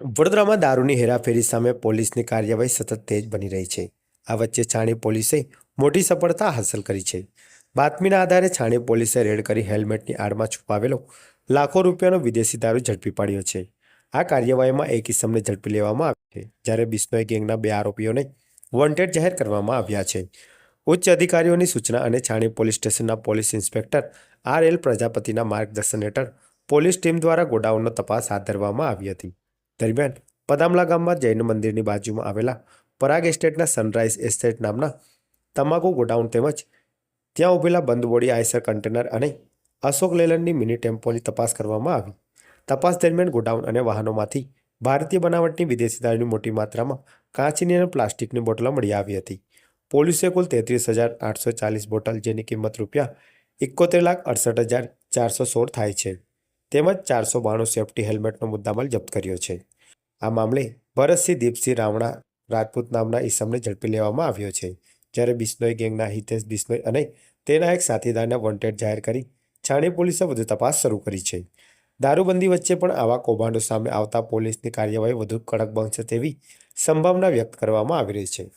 વડોદરામાં દારૂની હેરાફેરી સામે પોલીસની કાર્યવાહી સતત તેજ બની રહી છે. આ વચ્ચે છાણી પોલીસે મોટી સફળતા હાંસલ કરી છે. બાતમીના આધારે છાણી પોલીસે રેડ કરી હેલ્મેટની આડમાં છુપાવેલો લાખો રૂપિયાનો વિદેશી દારૂ ઝડપી પાડ્યો છે. આ કાર્યવાહીમાં એક ઇસમને ઝડપી લેવામાં આવી છે, જ્યારે બિસ્નોઈ ગેંગના બે આરોપીઓને વોન્ટેડ જાહેર કરવામાં આવ્યા છે. ઉચ્ચ અધિકારીઓની સૂચના અને છાણી પોલીસ સ્ટેશનના પોલીસ ઇન્સ્પેક્ટર આર એલ પ્રજાપતિના માર્ગદર્શન હેઠળ પોલીસ ટીમ દ્વારા ગોડાઉનનો તપાસ હાથ ધરવામાં આવી હતી. દરમિયાન પદામલા ગામમાં જૈન મંદિરની બાજુમાં આવેલા પરાગ એસ્ટેટના સનરાઇઝ એસ્ટેટ નામના તમાકુ ગોડાઉન તેમજ ત્યાં ઉભેલા બંધ બોડી આયસર કન્ટેનર અને અશોક લેલનની મિની ટેમ્પોની તપાસ કરવામાં આવી. તપાસ દરમિયાન ગોડાઉન અને વાહનોમાંથી ભારતીય બનાવટની વિદેશી દારૂની મોટી માત્રામાં કાચની અને પ્લાસ્ટિકની બોટલો મળી આવી હતી. પોલીસે કુલ તેત્રીસ હજાર આઠસો ચાલીસ બોટલ જેની કિંમત રૂપિયા એકોતેર લાખ અડસઠ હજાર ચારસો સોળ થાય છે. તેમજ ચારસો બાણું સેફ્ટી હેલ્મેટનો મુદ્દામાલ જપ્ત કર્યો છે. આ મામલે ભરતસિંહ દીપસિંહ રાવણા, રાજપૂત નામના ઈસમને ઝડપી લેવામાં આવ્યો છે. જ્યારે બિશ્નોઈ ગેંગના હિતેશ બિશ્નોઈ અને તેના એક સાથીદારને વોન્ટેડ જાહેર કરી છાણી પોલીસે વધુ તપાસ શરૂ કરી છે. દારૂબંધી વચ્ચે પણ આવા કૌભાંડો સામે આવતા પોલીસની કાર્યવાહી વધુ કડક બનશે તેવી સંભાવના વ્યક્ત કરવામાં આવી રહી છે.